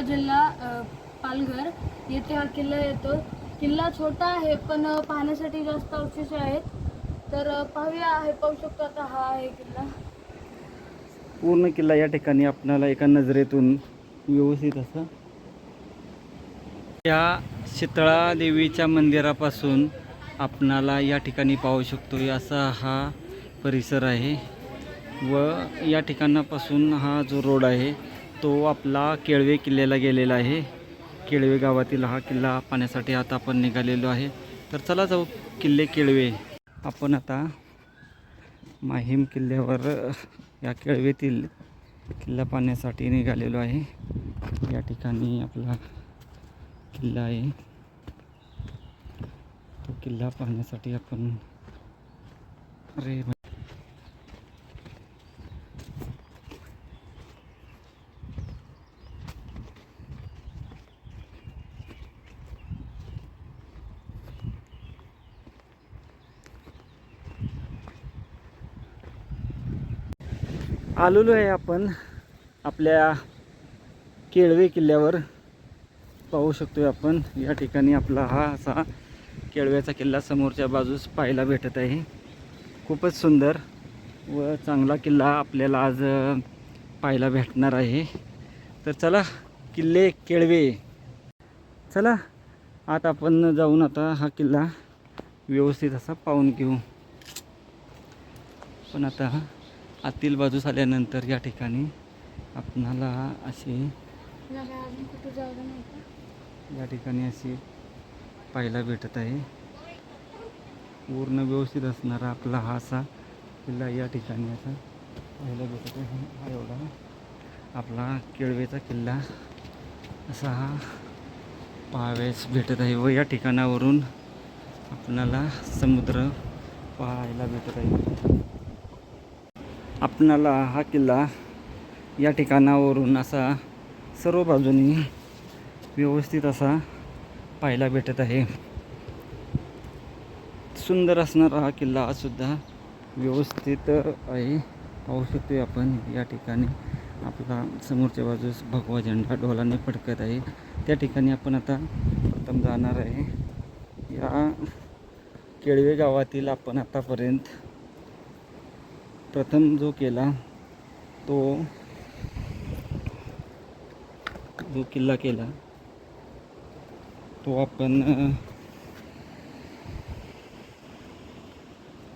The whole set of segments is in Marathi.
तालुका जिल्हा पालघर. येथे हा किल्ला येतो. किल्ला छोटा आहे पण पाहण्यासाठी जास्त अवशेष आहेत. तर पाहूया हे पाहू शकतो आता हा आहे किल्ला. पूर्ण किल्ला या ठिकाणी आपणाला एका नजरेतून व्यवस्थित असं. या शीतळा देवीच्या मंदिरापासून आपणाला या ठिकाणी पाहू शकतो असा हा परिसर आहे. व या ठिकाणापासून हा जो रोड आहे तो आपला केळवे किल्ल्याला गेलेला आहे. केळवे गावातील हा किल्ला पाहण्यासाठी आता आपण निघालेलो आहे. तर चला जाऊ किल्ले केळवे. आपण आता माहीम किल्ल्यावर या केळवेतील किल्ला पाहण्यासाठी निघालेलो आहे. या ठिकाणी आपला किल्ला आहे. तो किल्ला पाहण्यासाठी आपण अरे आलेलो आहे आपण आपल्या केळवे किल्ल्यावर. पाहू शकतोय आपण या ठिकाणी आपला हा असा केळव्याचा किल्ला समोरच्या बाजूस पाहायला भेटत आहे. खूपच सुंदर व चांगला किल्ला आपल्याला आज पाहायला भेटणार आहे. तर चला किल्ले केळवे. चला आता आपण जाऊन आता हा किल्ला व्यवस्थित असा पाहून घेऊ. पण आता आतील बाजूस आल्यानंतर या ठिकाणी आपणाला अशी या ठिकाणी अशी पाहायला भेटत आहे. पूर्ण व्यवस्थित असणारा आपला हा असा किल्ला या ठिकाणी असा पाहायला भेटत आहे. हा एवढा आपला केळवेचा किल्ला असा हा पाहाव्यास भेटत आहे व या ठिकाणावरून आपणाला समुद्र पाहायला भेटत आहे. आपणाला हा किल्ला या ठिकाणावरून असा सर्व बाजूनी व्यवस्थित असा पाहायला भेटत आहे. सुंदर असणारा हा किल्ला सुद्धा व्यवस्थित आहे. पाहू शकतो आपण या ठिकाणी आपला समोरच्या बाजूस भगवा झेंडा डोलाने फडकत आहे. त्या ठिकाणी आपण आता प्रथम जाणार आहे. या केळवे गावातील आपण आतापर्यंत प्रथम जो केला तो जो किल्ला केला तो आपण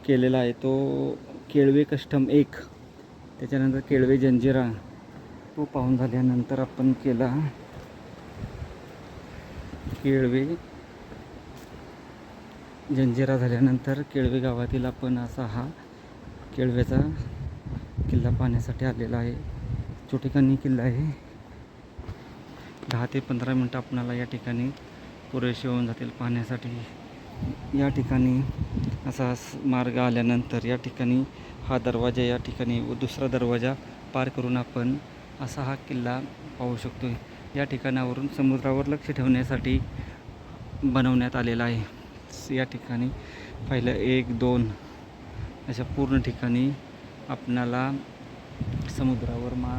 केलेला आहे. तो केळवे कस्टम एक त्याच्यानंतर केळवे जंजिरा तो पाहून झाल्यानंतर आपण केला केळवे जंजिरा झाल्यानंतर केळवे गावातील आपण असा हा केळव्याचा किल्ला पाहण्यासाठी आलेला आहे. छोटेखानी किल्ला आहे. दहा ते पंधरा मिनटं आपणाला या ठिकाणी पुरेसे होऊन जातील पाहण्यासाठी. या ठिकाणी असा मार्ग आल्यानंतर या ठिकाणी हा दरवाजा या ठिकाणी व दुसरा दरवाजा पार करून आपण असा हा किल्ला पाहू शकतो या ठिकाणावरून समुद्रावर लक्ष ठेवण्यासाठी बनवण्यात आलेला आहे. या ठिकाणी पहिलं एक दोन अशा पूर्ण ठिकाणी आपणाला समुद्रावर मा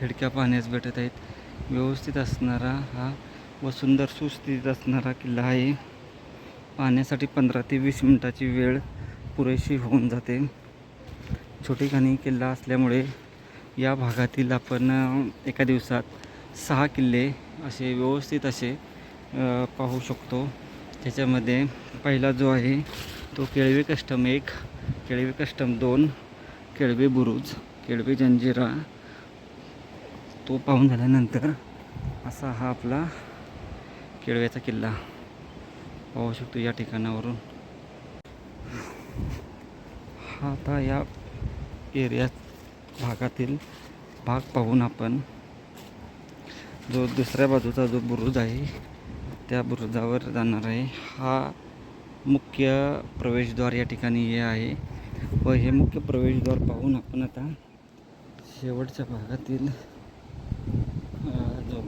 खिडक्या पाहण्यास भेटत आहेत. व्यवस्थित असणारा हा व सुंदर सुस्थितीत असणारा किल्ला आहे. पाहण्यासाठी पंधरा ते वीस मिनटाची वेळ पुरेशी होऊन जाते. छोटेखानी किल्ला असल्यामुळे या भागातील आपण एका दिवसात सहा किल्ले असे व्यवस्थित असे पाहू शकतो. त्याच्यामध्ये पहिला जो आहे तो केळवे कस्टम एक केळवे कस्टम दोन केळवे बुरुज केळवे जंजिरा. तो पाहून झाल्यानंतर असा हा आपला केळव्याचा किल्ला पाहू शकतो या ठिकाणावरून. हा आता या एरिया भागातील भाग पाहून आपण जो दुसऱ्या बाजूचा जो बुरुज आहे त्या बुरुजावर जाणार आहे. हा मुख्य प्रवेशद्वार या ठिकाणी हे आहे व हे मुख्य प्रवेशद्वार पाहून आपण आता शेवटच्या भागातील जो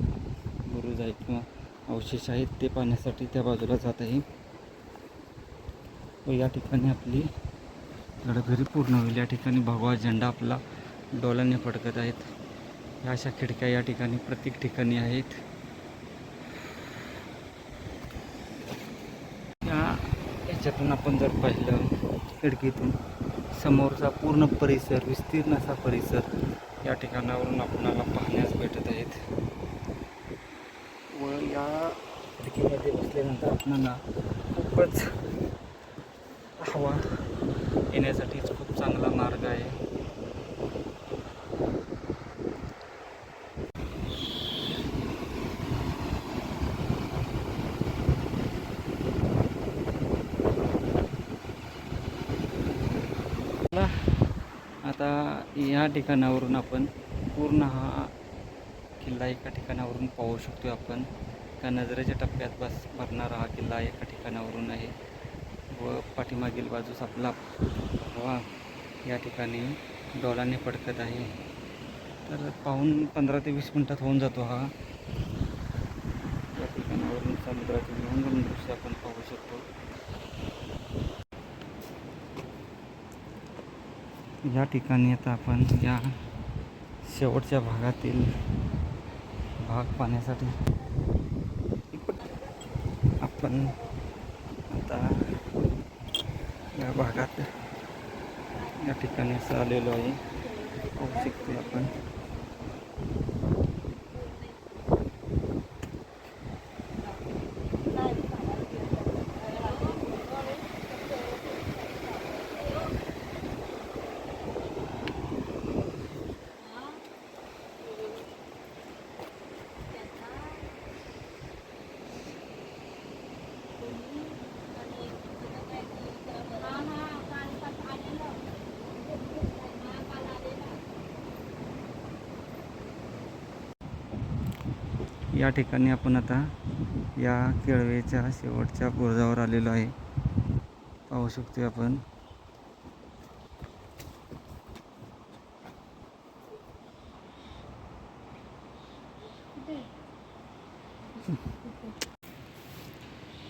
बुरुज आहे किंवा अवशेष आहेत ते पाहण्यासाठी त्या बाजूला जात आहे. व या ठिकाणी आपली गडबरी पूर्ण होईल. या ठिकाणी भगवा झेंडा आपला डोलाने फडकत आहेत. अशा खिडक्या या ठिकाणी प्रत्येक ठिकाणी आहेत या याच्यातून आपण जर पाहिलं खिडकीतून समोरचा पूर्ण परिसर विस्तीर्ण असा परिसर या ठिकाणावरून आपणाला पाहण्यास भेटत आहेत. व या खिडकीमध्ये बसल्यानंतर आपणाला खूपच हवा येण्यासाठीच खूप चांगला मार्ग आहे चला, या ठिकाणावरून आपण पूर्ण हा किल्ला एका ठिकाणावरून पाहू शकतो आपण. का नजरेच्या टप्प्यात बस भरणारा हा किल्ला एका ठिकाणावरून आहे. व पाठीमागील बाजूस आपला हवा या ठिकाणी डोलाने पडकत आहे. तर पाहून पंधरा ते वीस मिनटात होऊन जातो हा. या ठिकाणावरून समुद्राचे विहंगम दृश्य आपण पाहू शकतो. या ठिकाणी आता आपण या शेवटच्या भागातील भाग पाहण्यासाठी आपण आता या भागात या ठिकाणी असं आलेलो आहे. पाहू शकतो आपण. या ठिकाणी आपण आता या केळवेच्या शेवटच्या बुरजावर आलेलो आहे. पाहू शकतो आपण.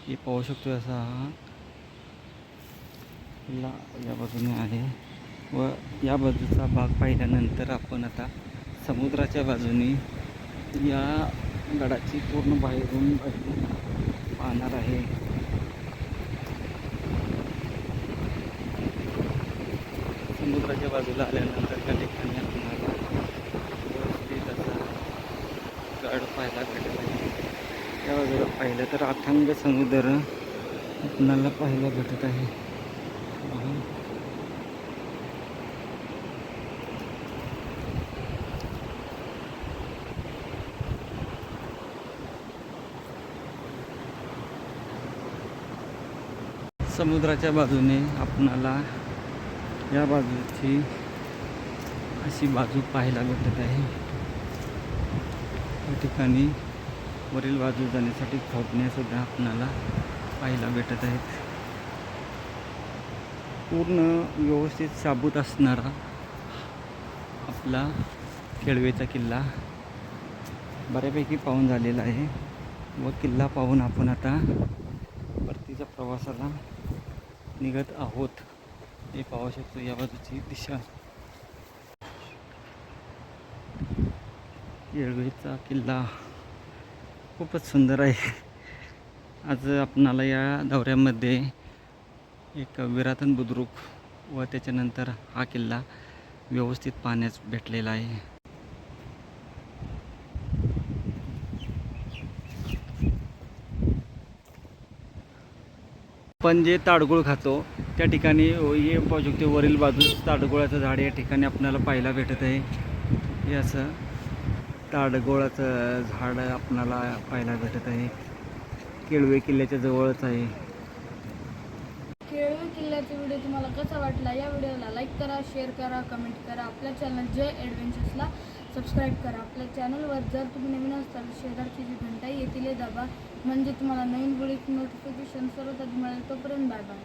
हे पाहू शकतो असा हा या बाजूने आहे. व या बाजूचा भाग पाहिल्यानंतर आपण आता समुद्राच्या बाजूने या गडाची पूर्ण बाहेरून पाहणार आहे. समुद्राच्या बाजूला आल्यानंतर त्या ठिकाणी आपल्याला व्यवस्थित असा गड पाहायला भेटत आहे त्या बाजूला पाहिलं तर अथांग समुद्र आपणाला पाहायला भेटत आहे पहा. समुद्राच्या बाजूने आपणाला या बाजूची अशी बाजू पाहायला भेटत आहे. या ठिकाणी वरील बाजू जाण्यासाठी खोदण्यासुद्धा आपणाला पाहायला भेटत आहेत. पूर्ण व्यवस्थित साबूत असणारा आपला केळवेचा किल्ला बऱ्यापैकी पाहून झालेला आहे. व किल्ला पाहून आपण आता परतीच्या प्रवासाला निघत आहोत. हे पाहू शकतो या बाजूची दिशा. येळवेचा किल्ला खूपच सुंदर आहे. आज आपणाला या दौऱ्यामध्ये एक विरातन बुद्रुक व त्याच्यानंतर हा किल्ला व्यवस्थित पाहण्यास भेटलेला आहे. आपण जे ताडगुळ खातो त्या ठिकाणी हे पाहू शकतो वरील बाजूस ताडगुळाचं झाड या ठिकाणी आपल्याला पाहायला भेटत आहे. हे असं ताडगोळाचं झाड आपणाला पाहायला भेटत आहे. केळवे किल्ल्याच्या जवळच आहे. केळवे किल्ल्याचा व्हिडिओ तुम्हाला कसा वाटला या व्हिडिओला लाईक करा शेअर करा कमेंट करा. आपल्या चॅनल जय ॲडव्हेंचर्सला सबस्क्राईब करा. आपल्या चॅनलवर जर तुम्ही नवीन असाल शेजारची जी घंटा येतील हे दाबा. म्हणजे तुम्हाला नवीन व्हिडिओ नोटिफिकेशन सर्वात आधी मिळेल. तोपर्यंत बाय बाय